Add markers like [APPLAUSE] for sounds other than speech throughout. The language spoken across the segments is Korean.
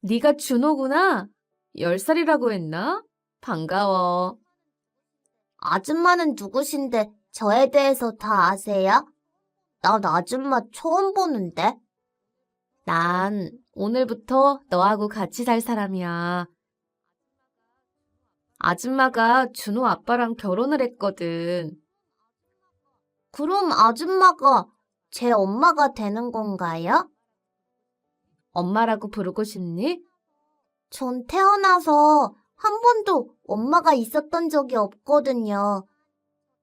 네가 준호구나. 10살이라고 했나? 반가워. 아줌마는 누구신데 저에 대해서 다 아세요? 난 아줌마 처음 보는데. 난 오늘부터 너하고 같이 살 사람이야. 아줌마가 준호 아빠랑 결혼을 했거든. 그럼 아줌마가 제 엄마가 되는 건가요? 엄마라고 부르고 싶니? 전 태어나서 한 번도 엄마가 있었던 적이 없거든요.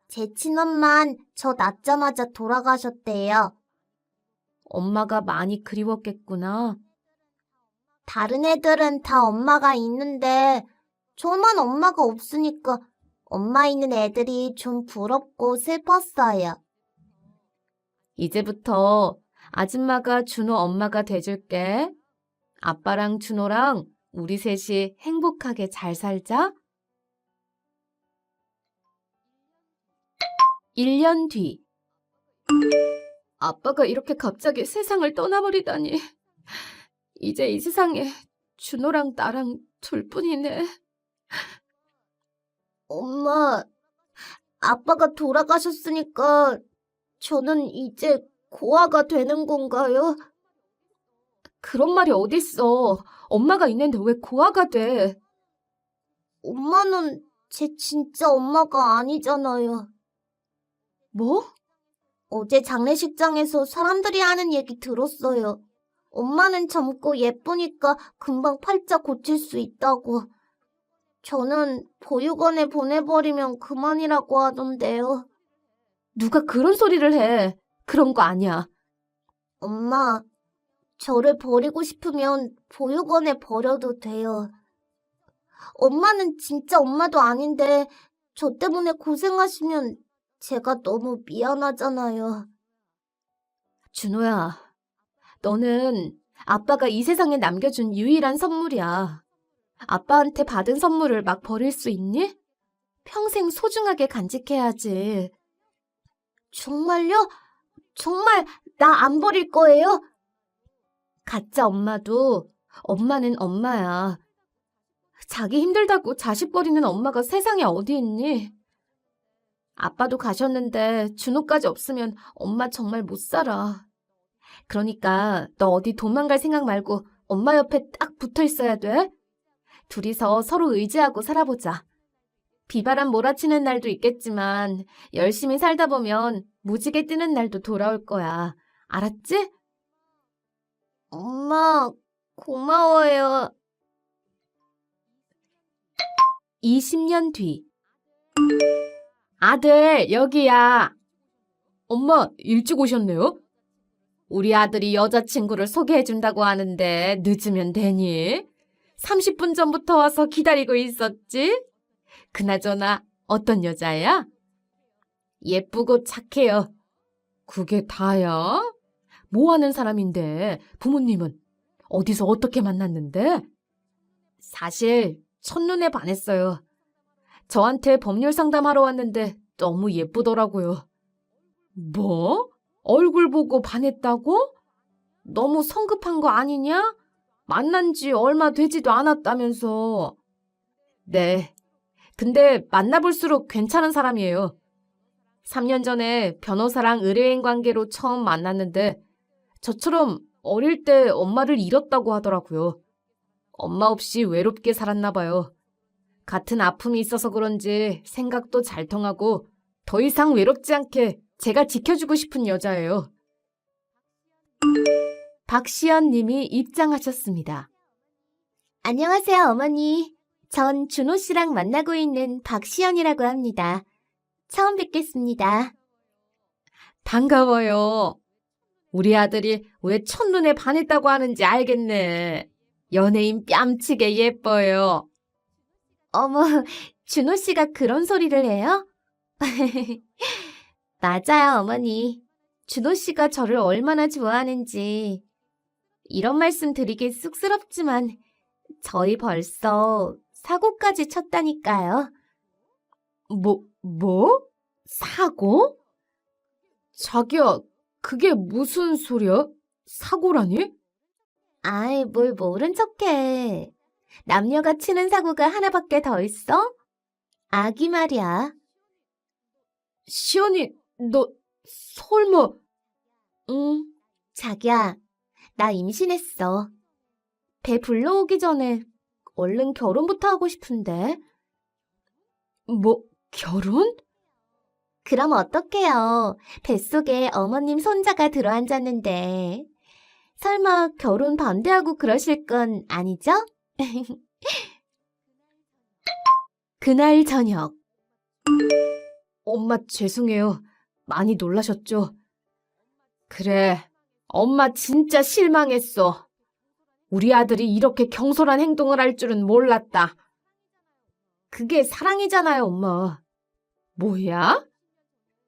제 친엄만 저 낳자마자 돌아가셨대요. 엄마가 많이 그리웠겠구나. 다른 애들은 다 엄마가 있는데 저만 엄마가 없으니까 엄마 있는 애들이 좀 부럽고 슬펐어요. 이제부터 아줌마가 준호 엄마가 돼줄게. 아빠랑 준호랑 우리 셋이 행복하게 잘 살자. 1년 뒤. 아빠가 이렇게 갑자기 세상을 떠나버리다니. 이제 이 세상에 준호랑 나랑 둘뿐이네. 엄마, 아빠가 돌아가셨으니까 저는 이제 고아가 되는 건가요? 그런 말이 어딨어. 엄마가 있는데 왜 고아가 돼? 엄마는 제 진짜 엄마가 아니잖아요. 뭐? 어제 장례식장에서 사람들이 하는 얘기 들었어요. 엄마는 젊고 예쁘니까 금방 팔자 고칠 수 있다고. 저는 보육원에 보내버리면 그만이라고 하던데요. 누가 그런 소리를 해? 그런 거 아니야. 엄마, 저를 버리고 싶으면 보육원에 버려도 돼요. 엄마는 진짜 엄마도 아닌데 저 때문에 고생하시면 제가 너무 미안하잖아요. 준호야, 너는 아빠가 이 세상에 남겨준 유일한 선물이야. 아빠한테 받은 선물을 막 버릴 수 있니? 평생 소중하게 간직해야지. 정말요? 정말 나 안 버릴 거예요? 가짜 엄마도 엄마는 엄마야. 자기 힘들다고 자식 버리는 엄마가 세상에 어디 있니? 아빠도 가셨는데 준호까지 없으면 엄마 정말 못 살아. 그러니까 너 어디 도망갈 생각 말고 엄마 옆에 딱 붙어 있어야 돼. 둘이서 서로 의지하고 살아보자. 비바람 몰아치는 날도 있겠지만 열심히 살다 보면 무지개 뜨는 날도 돌아올 거야. 알았지? 엄마, 고마워요. 20년 뒤. 아들, 여기야. 엄마, 일찍 오셨네요? 우리 아들이 여자친구를 소개해준다고 하는데 늦으면 되니? 30분 전부터 와서 기다리고 있었지? 그나저나 어떤 여자야? 예쁘고 착해요. 그게 다야? 뭐 하는 사람인데 부모님은 어디서 어떻게 만났는데? 사실 첫눈에 반했어요. 저한테 법률 상담하러 왔는데 너무 예쁘더라고요. 뭐? 얼굴 보고 반했다고? 너무 성급한 거 아니냐? 만난 지 얼마 되지도 않았다면서. 네. 근데 만나볼수록 괜찮은 사람이에요. 3년 전에 변호사랑 의뢰인 관계로 처음 만났는데 저처럼 어릴 때 엄마를 잃었다고 하더라고요. 엄마 없이 외롭게 살았나 봐요. 같은 아픔이 있어서 그런지 생각도 잘 통하고 더 이상 외롭지 않게 제가 지켜주고 싶은 여자예요. 박시연 님이 입장하셨습니다. 안녕하세요, 어머니. 전 준호 씨랑 만나고 있는 박시연이라고 합니다. 처음 뵙겠습니다. 반가워요. 우리 아들이 왜 첫눈에 반했다고 하는지 알겠네. 연예인 뺨치게 예뻐요. 어머, 준호 씨가 그런 소리를 해요? [LAUGHS] 맞아요, 어머니. 준호 씨가 저를 얼마나 좋아하는지. 이런 말씀 드리기 쑥스럽지만, 저희 벌써 사고까지 쳤다니까요. 뭐, 뭐? 사고? 자기야, 그게 무슨 소리야? 사고라니? 아이, 뭘 모른 척해. 남녀가 치는 사고가 하나밖에 더 있어? 아기 말이야. 시연이, 너, 설마, 응, 자기야, 나 임신했어. 배 불러오기 전에 얼른 결혼부터 하고 싶은데. 뭐, 결혼? 그럼 어떡해요. 뱃속에 어머님 손자가 들어앉았는데. 설마 결혼 반대하고 그러실 건 아니죠? [LAUGHS] 그날 저녁. 엄마 죄송해요. 많이 놀라셨죠? 그래, 엄마 진짜 실망했어. 우리 아들이 이렇게 경솔한 행동을 할 줄은 몰랐다. 그게 사랑이잖아요, 엄마. 뭐야?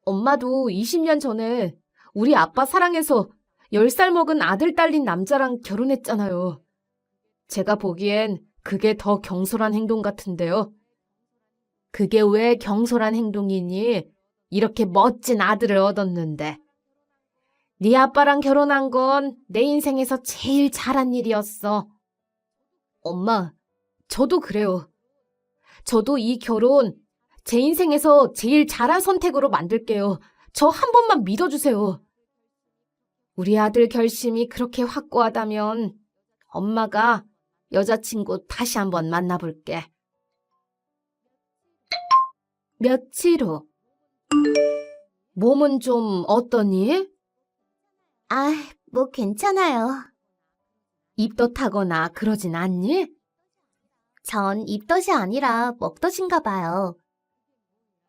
엄마도 20년 전에 우리 아빠 사랑해서 10살 먹은 아들 딸린 남자랑 결혼했잖아요. 제가 보기엔 그게 더 경솔한 행동 같은데요. 그게 왜 경솔한 행동이니? 이렇게 멋진 아들을 얻었는데. 네 아빠랑 결혼한 건 내 인생에서 제일 잘한 일이었어. 엄마, 저도 그래요. 저도 이 결혼 제 인생에서 제일 잘한 선택으로 만들게요. 저 한 번만 믿어주세요. 우리 아들 결심이 그렇게 확고하다면 엄마가 여자친구 다시 한번 만나볼게. 며칠 후. 몸은 좀 어떠니? 아, 뭐 괜찮아요. 입덧하거나 그러진 않니? 전 입덧이 아니라 먹덧인가 봐요.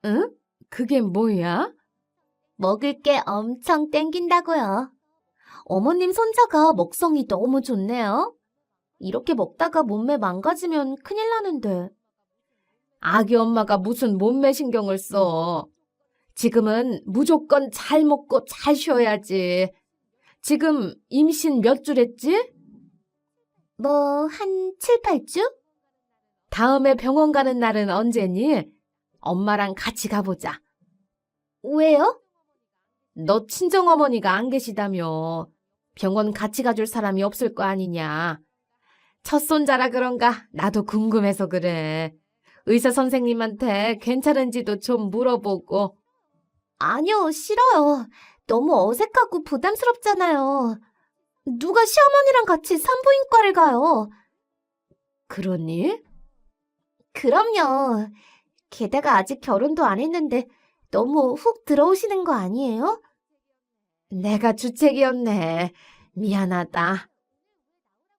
응? 그게 뭐야? 먹을 게 엄청 땡긴다고요. 어머님 손자가 먹성이 너무 좋네요. 이렇게 먹다가 몸매 망가지면 큰일 나는데. 아기 엄마가 무슨 몸매 신경을 써. 지금은 무조건 잘 먹고 잘 쉬어야지. 지금 임신 몇 주랬지? 뭐, 한 7, 8주? 다음에 병원 가는 날은 언제니? 엄마랑 같이 가보자. 왜요? 너 친정어머니가 안 계시다며. 병원 같이 가줄 사람이 없을 거 아니냐. 첫 손자라 그런가 나도 궁금해서 그래. 의사 선생님한테 괜찮은지도 좀 물어보고. 아니요, 싫어요. 너무 어색하고 부담스럽잖아요. 누가 시어머니랑 같이 산부인과를 가요? 그러니? 그럼요. 게다가 아직 결혼도 안 했는데 너무 훅 들어오시는 거 아니에요? 내가 주책이었네. 미안하다.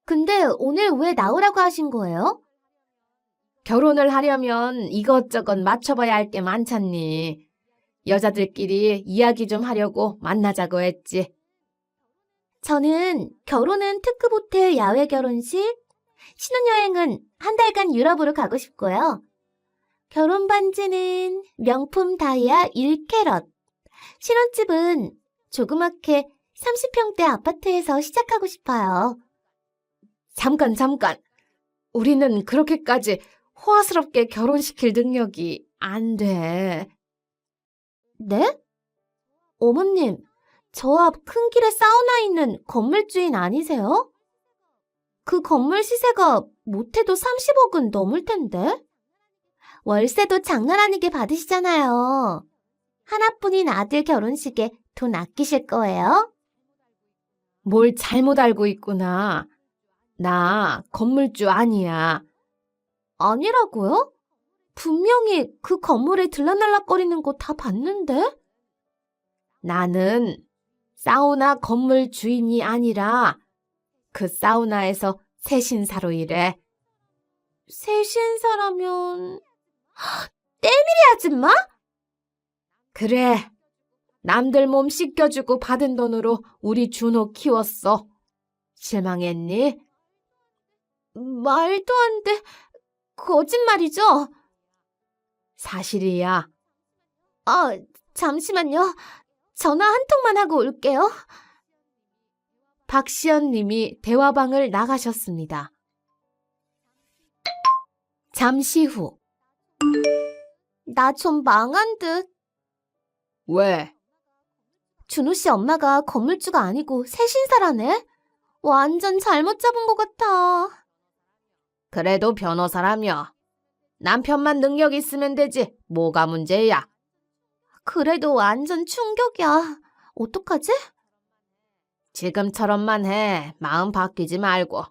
근데 오늘 왜 나오라고 하신 거예요? 결혼을 하려면 이것저것 맞춰봐야 할 게 많잖니. 여자들끼리 이야기 좀 하려고 만나자고 했지. 저는 결혼은 특급 호텔 야외 결혼식, 신혼여행은 한 달간 유럽으로 가고 싶고요. 결혼 반지는 명품 다이아 1캐럿. 신혼집은 조그맣게 30평대 아파트에서 시작하고 싶어요. 잠깐, 잠깐. 우리는 그렇게까지 호화스럽게 결혼시킬 능력이 안 돼. 네? 어머님, 저 앞 큰 길에 사우나 있는 건물 주인 아니세요? 그 건물 시세가 못해도 30억은 넘을 텐데? 월세도 장난 아니게 받으시잖아요. 하나뿐인 아들 결혼식에 돈 아끼실 거예요? 뭘 잘못 알고 있구나. 나 건물주 아니야. 아니라고요? 분명히 그 건물에 들락날락거리는 거 다 봤는데? 나는 사우나 건물 주인이 아니라 그 사우나에서 세신사로 일해. 세신사라면... 때밀이 아줌마? 그래. 남들 몸 씻겨주고 받은 돈으로 우리 준호 키웠어. 실망했니? 말도 안 돼. 거짓말이죠? 사실이야. 아, 잠시만요. 전화 한 통만 하고 올게요. 박시연 님이 대화방을 나가셨습니다. 잠시 후. 나 좀 망한 듯. 왜? 준호 씨 엄마가 건물주가 아니고 세신사라네? 완전 잘못 잡은 것 같아. 그래도 변호사라며. 남편만 능력 있으면 되지. 뭐가 문제야? 그래도 완전 충격이야. 어떡하지? 지금처럼만 해. 마음 바뀌지 말고.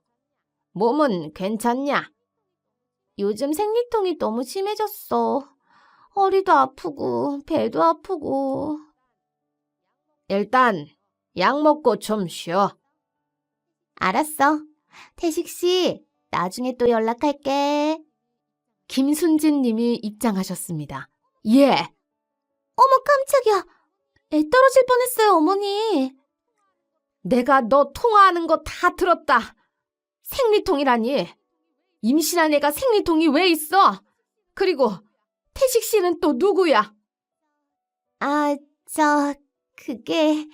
몸은 괜찮냐? 요즘 생리통이 너무 심해졌어. 허리도 아프고, 배도 아프고. 일단 약 먹고 좀 쉬어. 알았어. 태식 씨, 나중에 또 연락할게. 김순진 님이 입장하셨습니다. 예. 어머, 깜짝이야. 애 떨어질 뻔했어요, 어머니. 내가 너 통화하는 거 다 들었다. 생리통이라니. 임신한 애가 생리통이 왜 있어? 그리고 태식 씨는 또 누구야? 아, 저, 그게,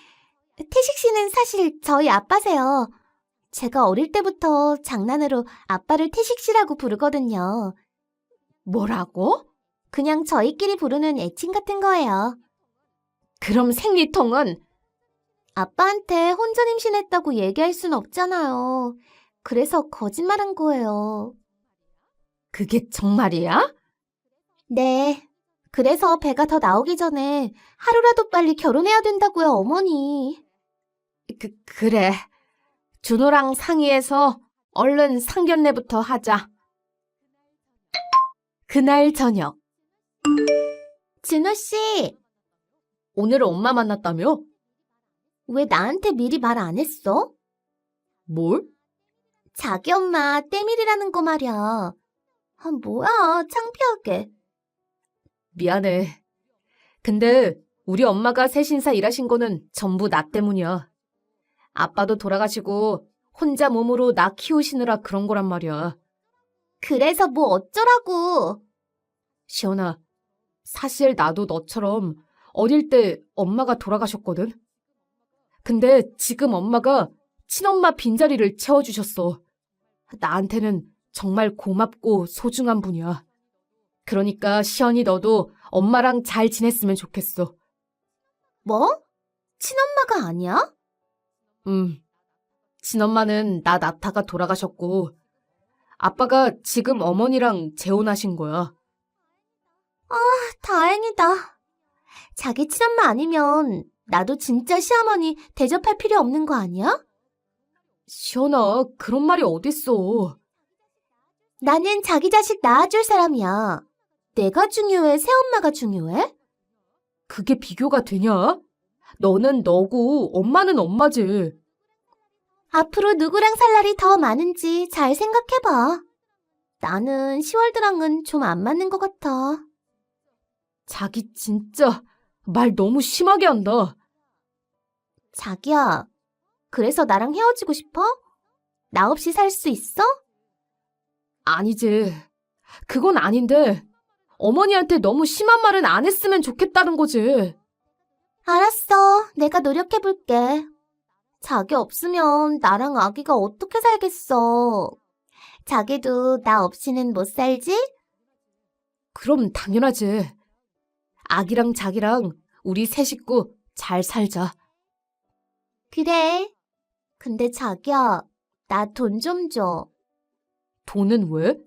태식 씨는 사실 저희 아빠세요. 제가 어릴 때부터 장난으로 아빠를 태식 씨라고 부르거든요. 뭐라고? 그냥 저희끼리 부르는 애칭 같은 거예요. 그럼 생리통은 아빠한테 혼전 임신했다고 얘기할 순 없잖아요. 그래서 거짓말한 거예요. 그게 정말이야? 네. 그래서 배가 더 나오기 전에 하루라도 빨리 결혼해야 된다고요, 어머니. 그, 그래. 준호랑 상의해서 얼른 상견례부터 하자. 그날 저녁. 진호 씨, 오늘 엄마 만났다며? 왜 나한테 미리 말 안 했어? 뭘? 자기 엄마 때밀이라는 거 말이야. 아, 뭐야, 창피하게. 미안해. 근데 우리 엄마가 새신사 일하신 거는 전부 나 때문이야. 아빠도 돌아가시고 혼자 몸으로 나 키우시느라 그런 거란 말이야. 그래서 뭐 어쩌라고. 시연아, 사실 나도 너처럼 어릴 때 엄마가 돌아가셨거든. 근데 지금 엄마가 친엄마 빈자리를 채워주셨어. 나한테는 정말 고맙고 소중한 분이야. 그러니까 시연이 너도 엄마랑 잘 지냈으면 좋겠어. 뭐? 친엄마가 아니야? 음. 친엄마는 나 나타가 돌아가셨고, 아빠가 지금 어머니랑 재혼하신 거야. 다행이다. 자기 친엄마 아니면 나도 진짜 시어머니 대접할 필요 없는 거 아니야? 시연아, 그런 말이 어딨어. 나는 자기 자식 낳아줄 사람이야. 내가 중요해? 새엄마가 중요해? 그게 비교가 되냐? 너는 너고 엄마는 엄마지. 앞으로 누구랑 살 날이 더 많은지 잘 생각해봐. 나는 시월드랑은 좀 안 맞는 것 같아. 자기 진짜 말 너무 심하게 한다. 자기야, 그래서 나랑 헤어지고 싶어? 나 없이 살 수 있어? 아니지. 그건 아닌데 어머니한테 너무 심한 말은 안 했으면 좋겠다는 거지. 알았어. 내가 노력해볼게. 자기 없으면 나랑 아기가 어떻게 살겠어. 자기도 나 없이는 못 살지? 그럼 당연하지. 아기랑 자기랑 우리 세 식구 잘 살자. 그래. 근데 자기야, 나 돈 좀 줘. 돈은 왜?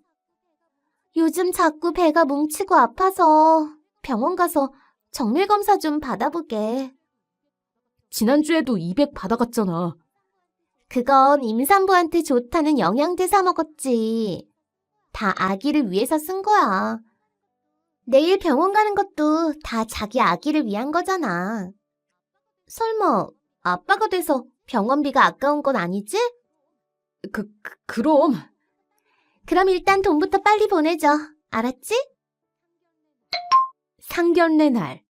요즘 자꾸 배가 뭉치고 아파서 병원 가서 정밀 검사 좀 받아보게. 지난주에도 200 받아갔잖아. 그건 임산부한테 좋다는 영양제 사 먹었지. 다 아기를 위해서 쓴 거야. 내일 병원 가는 것도 다 자기 아기를 위한 거잖아. 설마 아빠가 돼서 병원비가 아까운 건 아니지? 그, 그 그럼 그럼 일단 돈부터 빨리 보내줘. 알았지? 상견례 날.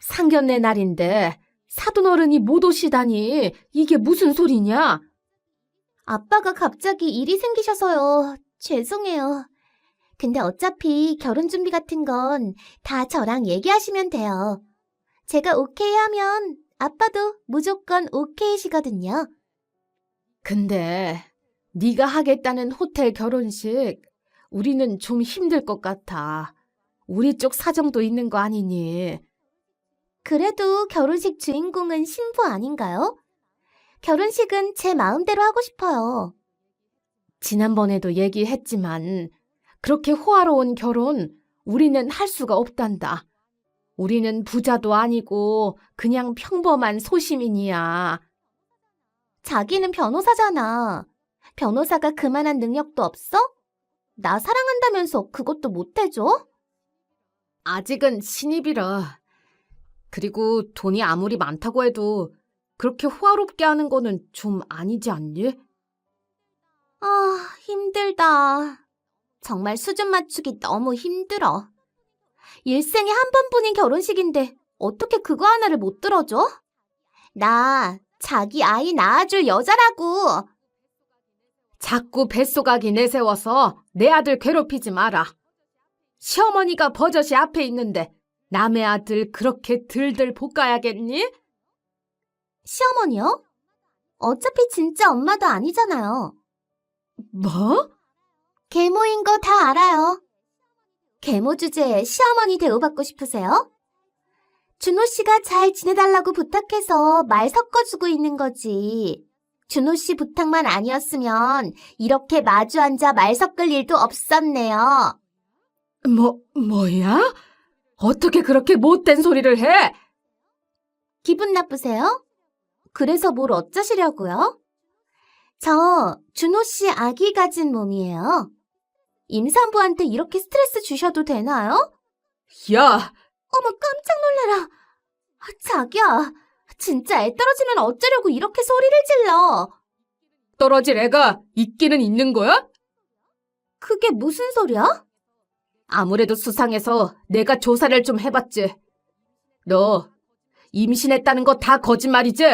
상견례 날인데 사돈 어른이 못 오시다니 이게 무슨 소리냐? 아빠가 갑자기 일이 생기셔서요. 죄송해요. 근데 어차피 결혼 준비 같은 건 다 저랑 얘기하시면 돼요. 제가 오케이 하면 아빠도 무조건 오케이시거든요. 근데 네가 하겠다는 호텔 결혼식 우리는 좀 힘들 것 같아. 우리 쪽 사정도 있는 거 아니니? 그래도 결혼식 주인공은 신부 아닌가요? 결혼식은 제 마음대로 하고 싶어요. 지난번에도 얘기했지만 그렇게 호화로운 결혼 우리는 할 수가 없단다. 우리는 부자도 아니고 그냥 평범한 소시민이야. 자기는 변호사잖아. 변호사가 그만한 능력도 없어? 나 사랑한다면서 그것도 못해줘? 아직은 신입이라. 그리고 돈이 아무리 많다고 해도 그렇게 호화롭게 하는 거는 좀 아니지 않니? 아, 힘들다. 정말 수준 맞추기 너무 힘들어. 일생에 한 번뿐인 결혼식인데 어떻게 그거 하나를 못 들어줘? 나 자기 아이 낳아줄 여자라고. 자꾸 뱃속아기 내세워서 내 아들 괴롭히지 마라. 시어머니가 버젓이 앞에 있는데 남의 아들 그렇게 들들 볶아야겠니? 시어머니요? 어차피 진짜 엄마도 아니잖아요. 뭐? 계모인 거 다 알아요. 계모 주제에 시어머니 대우받고 싶으세요? 준호 씨가 잘 지내달라고 부탁해서 말 섞어주고 있는 거지. 준호 씨 부탁만 아니었으면 이렇게 마주 앉아 말 섞을 일도 없었네요. 뭐, 뭐야? 어떻게 그렇게 못된 소리를 해? 기분 나쁘세요? 그래서 뭘 어쩌시려고요? 저 준호 씨 아기 가진 몸이에요. 임산부한테 이렇게 스트레스 주셔도 되나요? 야, 어머, 깜짝 놀래라. 아, 자기야, 진짜 애 떨어지면 어쩌려고 이렇게 소리를 질러. 떨어질 애가 있기는 있는 거야? 그게 무슨 소리야? 아무래도 수상해서 내가 조사를 좀 해봤지. 너 임신했다는 거 다 거짓말이지?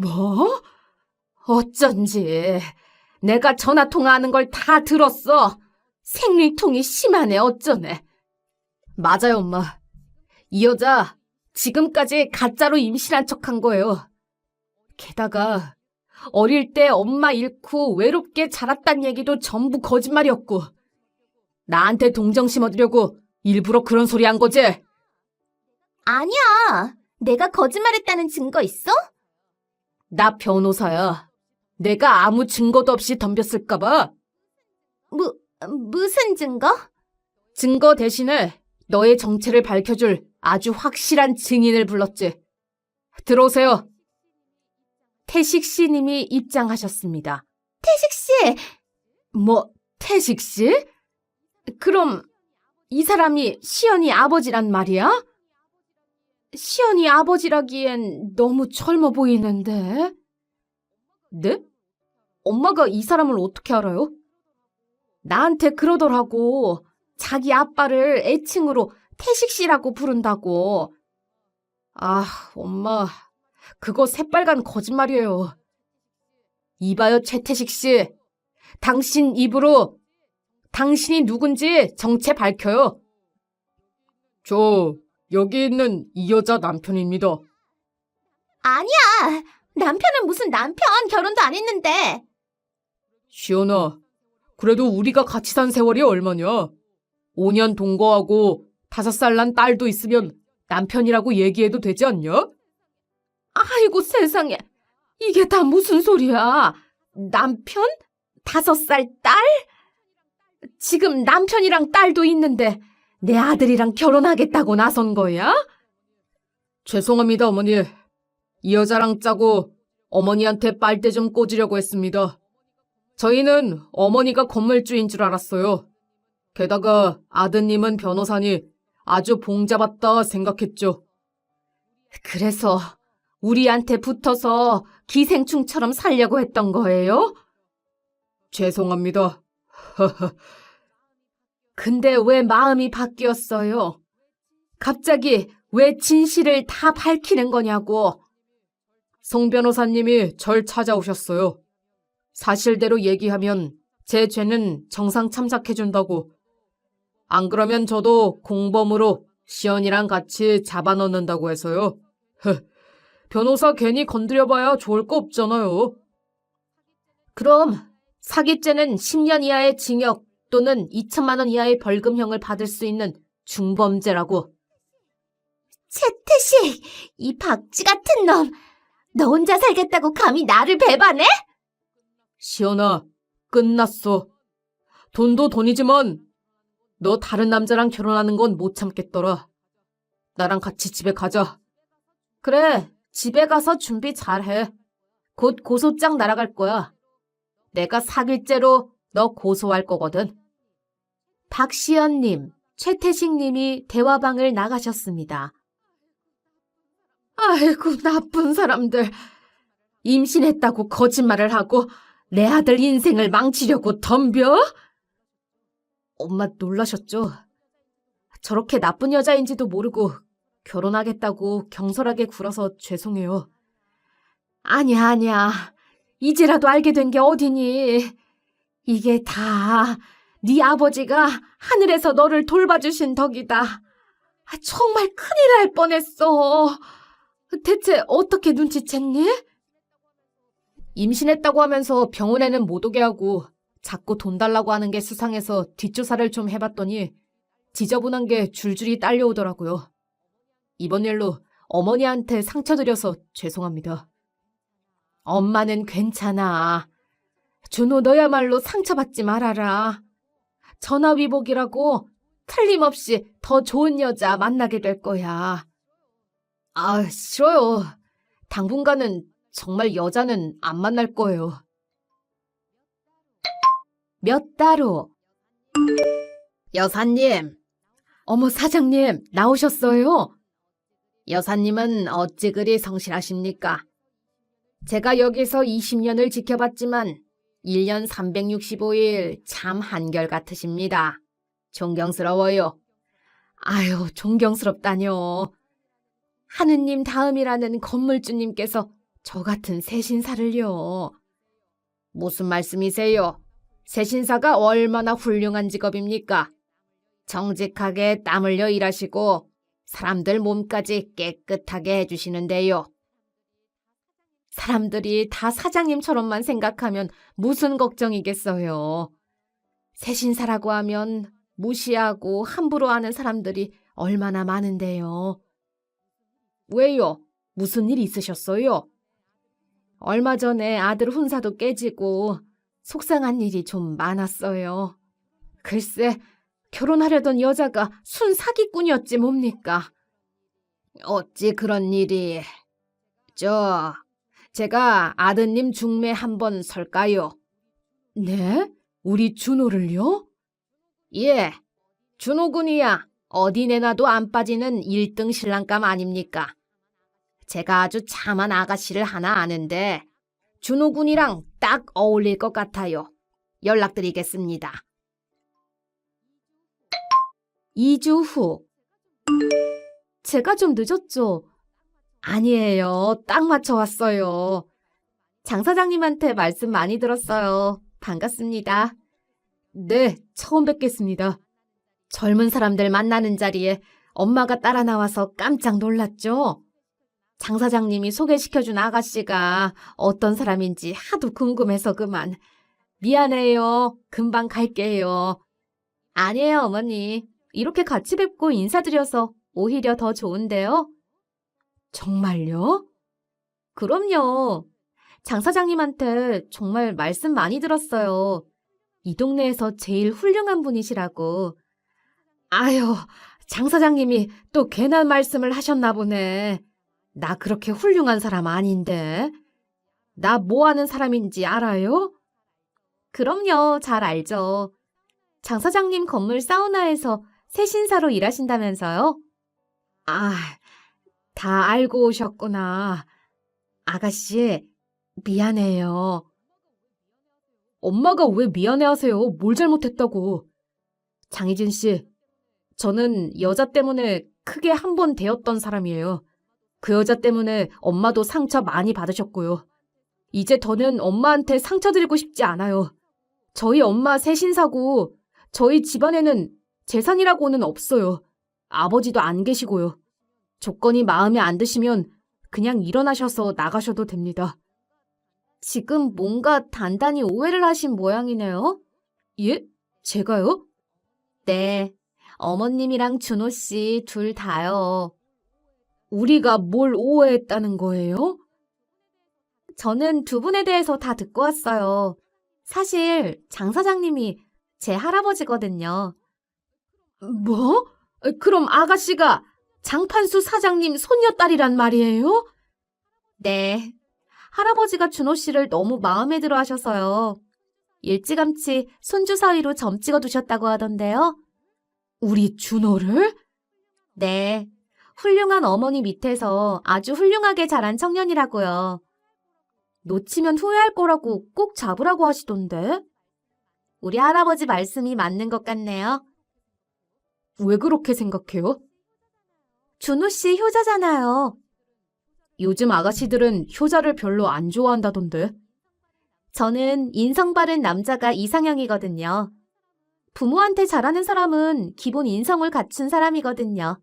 뭐? 어쩐지 내가 전화 통화하는 걸 다 들었어. 생리통이 심하네 어쩌네. 맞아요 엄마. 이 여자 지금까지 가짜로 임신한 척한 거예요. 게다가 어릴 때 엄마 잃고 외롭게 자랐단 얘기도 전부 거짓말이었고 나한테 동정심 얻으려고 일부러 그런 소리 한 거지? 아니야. 내가 거짓말했다는 증거 있어? 나 변호사야. 내가 아무 증거도 없이 덤볐을까봐 무, 무슨 증거? 증거 대신에 너의 정체를 밝혀줄 아주 확실한 증인을 불렀지. 들어오세요. 태식 씨님이 입장하셨습니다. 태식 씨, 뭐, 태식 씨? 그럼 이 사람이 시연이 아버지란 말이야? 시연이 아버지라기엔 너무 젊어 보이는데. 네? 엄마가 이 사람을 어떻게 알아요? 나한테 그러더라고. 자기 아빠를 애칭으로 태식 씨라고 부른다고. 아, 엄마. 그거 새빨간 거짓말이에요. 이봐요, 최태식 씨. 당신 입으로 당신이 누군지 정체 밝혀요. 저 여기 있는 이 여자 남편입니다. 아니야. 남편은 무슨 남편 결혼도 안 했는데. 시연아, 그래도 우리가 같이 산 세월이 얼마냐? 5년 동거하고 5살 난 딸도 있으면 남편이라고 얘기해도 되지 않냐? 아이고 세상에, 이게 다 무슨 소리야? 남편? 5살 딸? 지금 남편이랑 딸도 있는데 내 아들이랑 결혼하겠다고 나선 거야? 죄송합니다, 어머니. 이 여자랑 짜고 어머니한테 빨대 좀 꽂으려고 했습니다. 저희는 어머니가 건물주인 줄 알았어요. 게다가 아드님은 변호사니 아주 봉잡았다 생각했죠. 그래서 우리한테 붙어서 기생충처럼 살려고 했던 거예요? 죄송합니다. [LAUGHS] 근데 왜 마음이 바뀌었어요? 갑자기 왜 진실을 다 밝히는 거냐고. 송 변호사님이 절 찾아오셨어요. 사실대로 얘기하면 제 죄는 정상 참작해준다고. 안 그러면 저도 공범으로 시연이랑 같이 잡아넣는다고 해서요. 변호사 괜히 건드려봐야 좋을 거 없잖아요. 그럼 사기죄는 10년 이하의 징역 또는 2천만 원 이하의 벌금형을 받을 수 있는 중범죄라고. 채태식, 이 박쥐 같은 놈. 너 혼자 살겠다고 감히 나를 배반해? 시연아, 끝났어. 돈도 돈이지만 너 다른 남자랑 결혼하는 건 못 참겠더라. 나랑 같이 집에 가자. 그래, 집에 가서 준비 잘해. 곧 고소장 날아갈 거야. 내가 사귈죄로 너 고소할 거거든. 박시연님, 최태식님이 대화방을 나가셨습니다. 아이고, 나쁜 사람들. 임신했다고 거짓말을 하고 내 아들 인생을 망치려고 덤벼? 엄마 놀라셨죠? 저렇게 나쁜 여자인지도 모르고 결혼하겠다고 경솔하게 굴어서 죄송해요. 아니야, 아니야. 이제라도 알게 된 게 어디니? 이게 다 네 아버지가 하늘에서 너를 돌봐주신 덕이다. 아, 정말 큰일 날 뻔했어. 대체 어떻게 눈치챘니? 임신했다고 하면서 병원에는 못 오게 하고 자꾸 돈 달라고 하는 게 수상해서 뒷조사를 좀 해봤더니 지저분한 게 줄줄이 딸려오더라고요. 이번 일로 어머니한테 상처 드려서 죄송합니다. 엄마는 괜찮아. 준호 너야말로 상처받지 말아라. 전화위복이라고 틀림없이 더 좋은 여자 만나게 될 거야. 아, 싫어요. 당분간은 정말 여자는 안 만날 거예요. 몇달 후. 여사님. 어머, 사장님, 나오셨어요? 여사님은 어찌 그리 성실하십니까? 제가 여기서 20년을 지켜봤지만 1년 365일 참 한결같으십니다. 존경스러워요. 아유, 존경스럽다뇨. 하느님 다음이라는 건물주님께서 저 같은 새신사를요. 무슨 말씀이세요? 새신사가 얼마나 훌륭한 직업입니까? 정직하게 땀 흘려 일하시고 사람들 몸까지 깨끗하게 해주시는데요. 사람들이 다 사장님처럼만 생각하면 무슨 걱정이겠어요. 새신사라고 하면 무시하고 함부로 하는 사람들이 얼마나 많은데요. 왜요? 무슨 일 있으셨어요? 얼마 전에 아들 훈사도 깨지고 속상한 일이 좀 많았어요. 글쎄, 결혼하려던 여자가 순 사기꾼이었지 뭡니까? 어찌 그런 일이... 저... 제가 아드님 중매 한번 설까요? 네? 우리 준호를요? 예, 준호군이야. 어디 내놔도 안 빠지는 1등 신랑감 아닙니까? 제가 아주 참한 아가씨를 하나 아는데 준호 군이랑 딱 어울릴 것 같아요. 연락드리겠습니다. 2주 후. 제가 좀 늦었죠? 아니에요. 딱 맞춰 왔어요. 장 사장님한테 말씀 많이 들었어요. 반갑습니다. 네, 처음 뵙겠습니다. 젊은 사람들 만나는 자리에 엄마가 따라 나와서 깜짝 놀랐죠? 장 사장님이 소개시켜준 아가씨가 어떤 사람인지 하도 궁금해서 그만. 미안해요. 금방 갈게요. 아니에요, 어머니. 이렇게 같이 뵙고 인사드려서 오히려 더 좋은데요? 정말요? 그럼요. 장 사장님한테 정말 말씀 많이 들었어요. 이 동네에서 제일 훌륭한 분이시라고. 아유, 장 사장님이 또 괜한 말씀을 하셨나 보네. 나 그렇게 훌륭한 사람 아닌데. 나 뭐 하는 사람인지 알아요? 그럼요, 잘 알죠. 장 사장님 건물 사우나에서 새신사로 일하신다면서요? 아, 다 알고 오셨구나. 아가씨, 미안해요. 엄마가 왜 미안해 하세요? 뭘 잘못했다고. 장희진 씨, 저는 여자 때문에 크게 한 번 되었던 사람이에요. 그 여자 때문에 엄마도 상처 많이 받으셨고요. 이제 더는 엄마한테 상처 드리고 싶지 않아요. 저희 엄마 새신사고 저희 집안에는 재산이라고는 없어요. 아버지도 안 계시고요. 조건이 마음에 안 드시면 그냥 일어나셔서 나가셔도 됩니다. 지금 뭔가 단단히 오해를 하신 모양이네요. 예? 제가요? 네. 어머님이랑 준호 씨 둘 다요. 우리가 뭘 오해했다는 거예요? 저는 두 분에 대해서 다 듣고 왔어요. 사실 장 사장님이 제 할아버지거든요. 뭐? 그럼 아가씨가 장판수 사장님 손녀딸이란 말이에요? 네. 할아버지가 준호 씨를 너무 마음에 들어 하셔서요. 일찌감치 손주 사이로 점 찍어 두셨다고 하던데요. 우리 준호를? 네. 훌륭한 어머니 밑에서 아주 훌륭하게 자란 청년이라고요. 놓치면 후회할 거라고 꼭 잡으라고 하시던데. 우리 할아버지 말씀이 맞는 것 같네요. 왜 그렇게 생각해요? 준호 씨 효자잖아요. 요즘 아가씨들은 효자를 별로 안 좋아한다던데. 저는 인성 바른 남자가 이상형이거든요. 부모한테 잘하는 사람은 기본 인성을 갖춘 사람이거든요.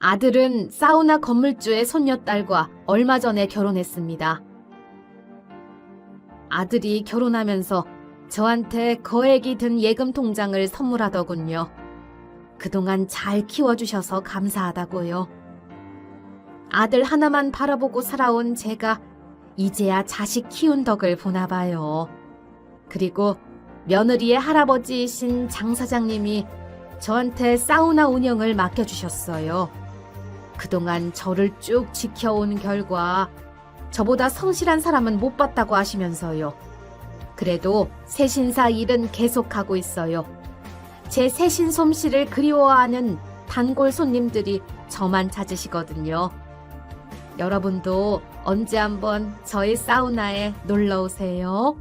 아들은 사우나 건물주의 손녀딸과 얼마 전에 결혼했습니다. 아들이 결혼하면서 저한테 거액이 든 예금 통장을 선물하더군요. 그동안 잘 키워주셔서 감사하다고요. 아들 하나만 바라보고 살아온 제가 이제야 자식 키운 덕을 보나 봐요. 그리고 며느리의 할아버지이신 장 사장님이 저한테 사우나 운영을 맡겨주셨어요. 그동안 저를 쭉 지켜온 결과 저보다 성실한 사람은 못 봤다고 하시면서요. 그래도 세신사 일은 계속하고 있어요. 제 세신 솜씨를 그리워하는 단골 손님들이 저만 찾으시거든요. 여러분도 언제 한번 저희 사우나에 놀러 오세요.